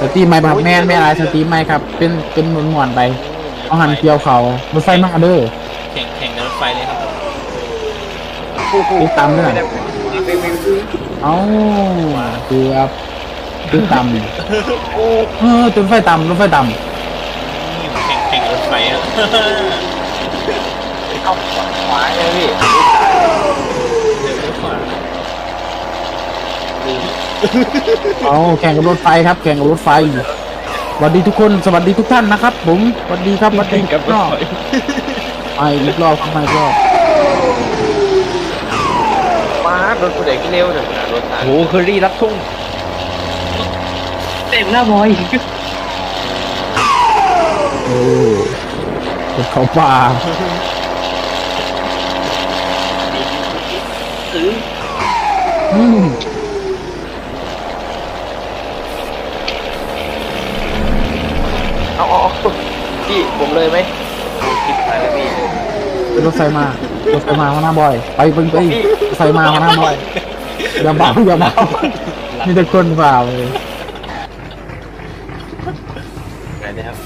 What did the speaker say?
สตรีมไม่ครับแม่นแม่นอะไรสตรีมไม่ครับ เป็นเป็นหมุนหมวนๆไปเอาหันเกี่ยวเขารถไฟมาเด้อ แข่งแข่งในรถไฟเลยครับติดตามด้วย เอ้าเกือบติดตามเออรถไฟต่ำรถไฟต่แข่งแข่งรถไฟอะเข้าขวาใช่ไหมพี่ เดินรถขวาำ เอาแข่งกับรถไฟครับ แข่งกับรถไฟสวัสดีทุกคนสวัสดีทุกท่านนะครับ ผมสวัสดีครับสวัสดีทุกรอบไปอีกรอบครับมาอีกรอบมารถผู้ใดขึ้นเร็วหนึ่งนะรถทางโอ้โหเคอรี่รับทุ่งเต็มหน้าบอยโอ้รถเขาป่าซื้ออืม เอาเอาเอาพี่ผมเลยไหมโอ้คิดไปแล้วพี่เป็นรถไฟมารถไฟมาข้างหน้าบ่อย ไปไปไปรถไฟมาข้างหน้าบ่อยอย่าเบาอย่าเบามีแต่คนเปล่าเลยไหนนะครับ